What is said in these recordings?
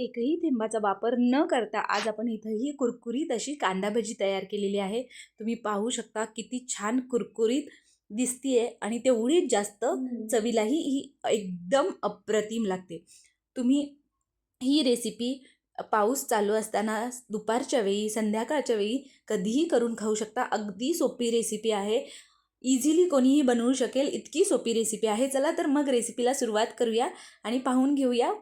एकही थेंबाचा वापर न करता आज आपण इथं ही कुरकुरीत अशी कांदा भजी तयार केलेली आहे. तुम्ही पाहू शकता किती छान कुरकुरीत दिसतीये आणि तेवढीच जास्त चवीलाही ही एकदम अप्रतिम लागते. तुम्ही ही रेसिपी पाऊस चालू असताना दुपारच्या वेळी संध्याकाळच्या वेळी कधीही करून खाऊ शकता. अगदी सोपी रेसिपी आहे. इझिली कोणीही बनवू शकेल इतकी सोपी रेसिपी आहे. चला तर मग रेसिपीला सुरुवात करूया आणि पाहून घेऊया.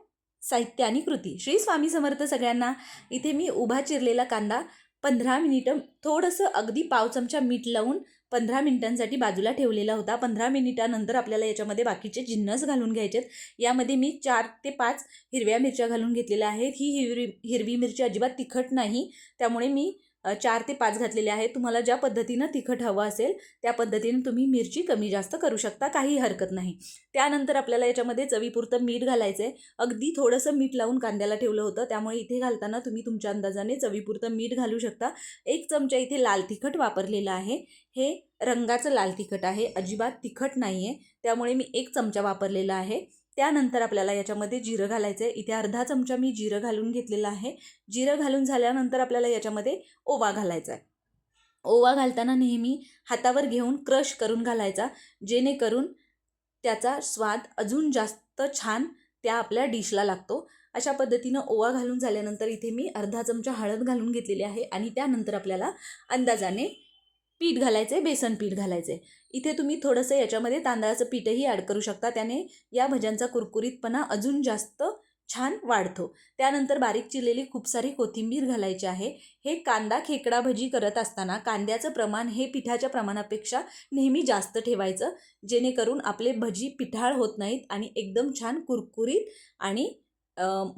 साहित्य आणि कृती. श्री स्वामी समर्थ सगळ्यांना इथे मी उभा चिरलेला कांदा पंधरा मिनिटं थोडंसं अगदी पाव चमचा मीठ लावून पंधरा मिनिटांसाठी बाजूला ठेवलेला होता. पंधरा मिनिटानंतर आपल्याला याच्यामध्ये बाकीचे जिन्नस घालून घ्यायचेत. यामध्ये मी चार ते पाच हिरव्या मिरच्या घालून घेतलेल्या आहेत. ही हिरवी हिरवी मिरची अजिबात तिखट नाही. त्यामुळे मी चार ते पाच घातलेले आहेत. तुम्हाला ज्या पद्धतीनं तिखट हवं असेल त्या पद्धतीने तुम्ही मिरची कमी जास्त करू शकता. काही हरकत नाही. त्यानंतर आपल्याला याच्यामध्ये चवीपुरतं मीठ घालायचं आहे अगदी थोडंसं मीठ लावून कांद्याला ठेवलं होतं. त्यामुळे इथे घालताना तुम्ही तुमच्या अंदाजाने चवीपुरतं मीठ घालू शकता. एक चमचा इथे लाल तिखट वापरलेलं आहे. हे रंगाचं लाल तिखट आहे. अजिबात तिखट नाही आहे त्यामुळे मी एक चमचा वापरलेला आहे. त्यानंतर आपल्याला याच्यामध्ये जिरं घालायचं आहे. इथे अर्धा चमचा मी जिरं घालून घेतलेलं आहे. जिरं घालून झाल्यानंतर आपल्याला याच्यामध्ये ओवा घालायचा आहे. ओवा घालताना नेहमी हातावर घेऊन क्रश करून घालायचा जेणेकरून त्याचा स्वाद अजून जास्त छान त्या आपल्या डिशला लागतो. अशा पद्धतीनं ओवा घालून झाल्यानंतर इथे मी अर्धा चमचा हळद घालून घेतलेली आहे आणि त्यानंतर आपल्याला अंदाजाने पीठ घालायचं आहे बेसन पीठ घालायचं आहे इथे तुम्ही थोडंसं याच्यामध्ये तांदळाचं पीठही ॲड करू शकता. त्याने या भज्यांचा कुरकुरीतपणा अजून जास्त छान वाढतो. त्यानंतर बारीक चिरलेली खूप सारी कोथिंबीर घालायची आहे. हे कांदा खेकडा भजी करत असताना कांद्याचं प्रमाण हे पिठाच्या प्रमाणापेक्षा नेहमी जास्त ठेवायचं. जेणेकरून आपले भजी पिठाळ होत नाहीत आणि एकदम छान कुरकुरीत आणि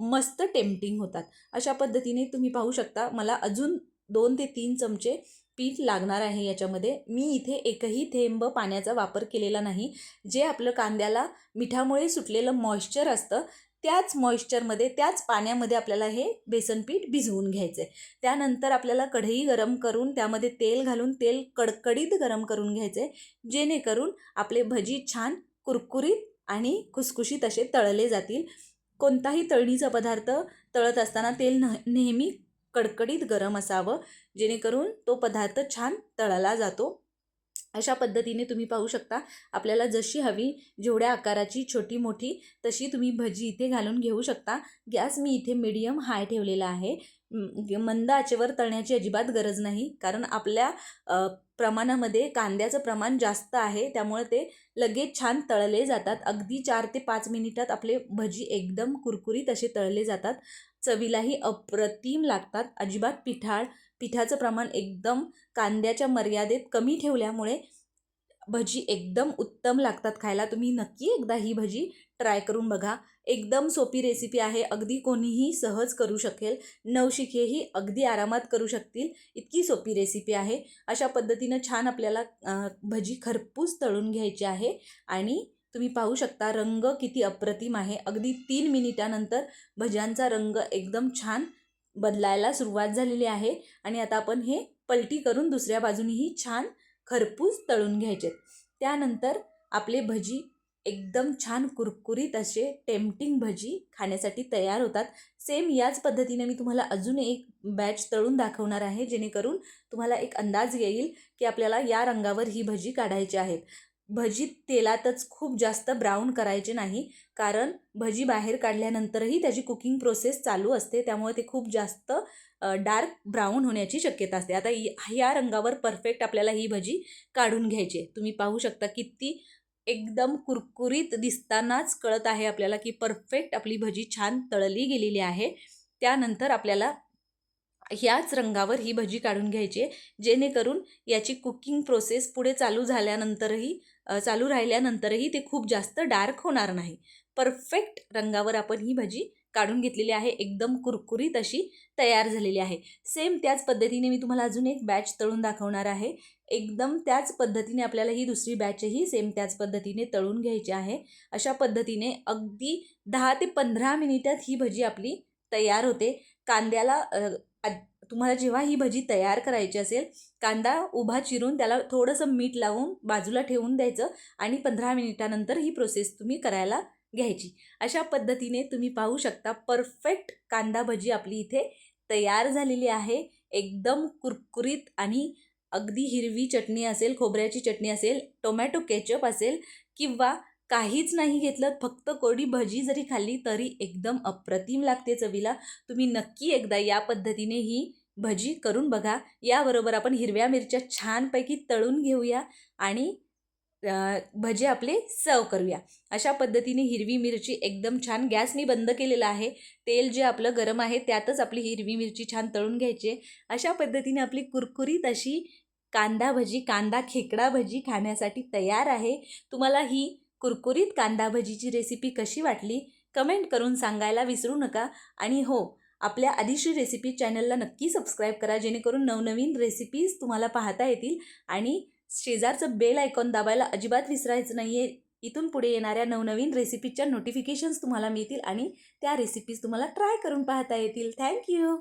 मस्त टेम्पटिंग होतात. अशा पद्धतीने तुम्ही पाहू शकता. मला अजून दोन ते तीन चमचे पीठ लागणार आहे याच्यामध्ये. मी इथे एकही थेंब पाण्याचा वापर केलेला नाही. जे आपलं कांद्याला मिठामुळे सुटलेलं मॉइश्चर असतं त्याच मॉइश्चरमध्ये त्याच पाण्यामध्ये आपल्याला हे बेसन पीठ भिजवून घ्यायचं आहे त्यानंतर आपल्याला कढई गरम करून त्यामध्ये तेल घालून तेल कडकडीत गरम करून घ्यायचे जेणेकरून आपले भजी छान कुरकुरीत आणि खुसखुशीत असे तळले जातील. कोणताही तळणीचा पदार्थ तळत असताना तेल न नेहमी कडकडीत गरम असावं जेणेकरून तो पदार्थ छान तळला जातो. अशा पद्धतीने तुम्ही पाहू शकता आपल्याला जशी हवी जेवढ्या आकाराची छोटी मोठी तशी तुम्ही भजी इथे घालून घेऊ शकता. गॅस मी इथे मीडियम हाय ठेवलेला आहे. मंद आचेवर तळण्याची अजिबात गरज नाही कारण आपल्या प्रमाणामध्ये कांद्याचं प्रमाण जास्त आहे त्यामुळे ते लगेच छान तळले जातात. अगदी चार ते पाच मिनिटात आपले भजी एकदम कुरकुरीत असे तळले जातात. चवीलाही अप्रतिम लागतात. अजिबात पिठाळ पिठाचं प्रमाण एकदम कांद्याच्या मर्यादेत कमी ठेवल्यामुळे भजी एकदम उत्तम लागतात खायला. तुम्ही नक्की एकदा ही भजी ट्राय करून बघा. एकदम सोपी रेसिपी आहे. अगदी कोणीही सहज करू शकेल. नवशिकेही अगदी आरामात करू शकतील. इतकी सोपी रेसिपी आहे. अशा पद्धतीनं छान आपल्याला भजी खरपूस तळून घ्यायची आहे आणि तुम्ही पाहू शकता रंग किती अप्रतिम आहे. अगदी तीन मिनिटानंतर भज्यांचा रंग एकदम छान बदलायला सुरुवात झालेली आहे. आणि आता आपण हे पलटी करून दुसऱ्या बाजूनेही छान खरपूस तळून घ्यायचेत. त्यानंतर आपले भजी एकदम छान कुरकुरीत असे टेम्पटिंग भजी खाण्यासाठी तयार होतात. सेम याच पद्धतीने मी तुम्हाला अजून एक बॅच तळून दाखवणार आहे जेणेकरून तुम्हाला एक अंदाज येईल की आपल्याला या रंगावर ही भजी काढायची आहेत. भजी तेलातच खूप जास्त ब्राऊन करायचे नाही कारण भजी बाहेर काढल्यानंतरही त्याची कुकिंग प्रोसेस चालू असते त्यामुळे ते खूप जास्त डार्क ब्राऊन होण्याची शक्यता असते. आता या ह्या रंगावर परफेक्ट आपल्याला ही भजी काढून घ्यायची आहे. तुम्ही पाहू शकता किती एकदम कुरकुरीत दिसतानाच कळत आहे आपल्याला की परफेक्ट आपली भजी छान तळली गेलेली आहे. त्यानंतर आपल्याला ह्याच रंगावर ही भजी काढून घ्यायची जेणेकरून याची कुकिंग प्रोसेस पुढे चालू झाल्यानंतरही चालू राहिल्यानंतरही ते खूप जास्त डार्क होणार नाही. परफेक्ट रंगावर आपण ही भजी काढून घेतलेली आहे. एकदम कुरकुरीत अशी तयार झालेली आहे. सेम त्याच पद्धतीने मी तुम्हाला अजून एक बॅच तळून दाखवणार आहे. एकदम त्याच पद्धतीने आपल्याला ही दुसरी बॅचही सेम त्याच पद्धतीने तळून घ्यायची आहे. अशा पद्धतीने अगदी दहा ते पंधरा मिनिटात ही भजी आपली तयार होते. कांद्याला आ- तुम्हाला जेव्हा ही भजी तयार करायची असेल कांदा उभा चिरून त्याला थोडंसं मीठ लावून बाजूला ठेवून द्यायचं आणि पंधरा मिनिटानंतर ही प्रोसेस तुम्ही करायला घ्यायची. अशा पद्धतीने तुम्ही पाहू शकता परफेक्ट कांदा भजी आपली इथे तयार झालेली आहे. एकदम कुरकुरीत आणि अगदी हिरवी चटणी असेल खोबऱ्याची चटणी असेल टोमॅटो केचप असेल किंवा काहीच नाही घेतलं फक्त कोरडी भजी जरी खाल्ली तरी एकदम अप्रतिम लागते चवीला. तुम्ही नक्की एकदा या पद्धतीने ही भजी करून बघा. याबरोबर आपण हिरव्या मिरच्या छानपैकी तळून घेऊया आणि भजे आपले सर्व करूया. अशा पद्धतीने हिरवी मिरची एकदम छान गॅस मी बंद केलेला आहे. तेल जे आपलं गरम आहे त्यातच आपली हिरवी मिरची छान तळून घ्यायची. अशा पद्धतीने आपली कुरकुरीत अशी कांदा भजी कांदा खेकडा भजी खाण्यासाठी तयार आहे. तुम्हाला ही कुरकुरीत कांदा भजीची रेसिपी कशी वाटली? कमेंट करून सांगायला विसरू नका. आणि हो आपल्या आधीशी रेसिपी चॅनलला नक्की सबस्क्राईब करा जेणेकरून नवनवीन रेसिपीज तुम्हाला पाहता येतील आणि शेजारचं बेल आयकॉन दाबायला अजिबात विसरायचं नाही आहे इथून पुढे येणाऱ्या नवनवीन रेसिपीच्या नोटिफिकेशन्स तुम्हाला मिळतील आणि त्या रेसिपीज तुम्हाला ट्राय करून पाहता येतील. थँक्यू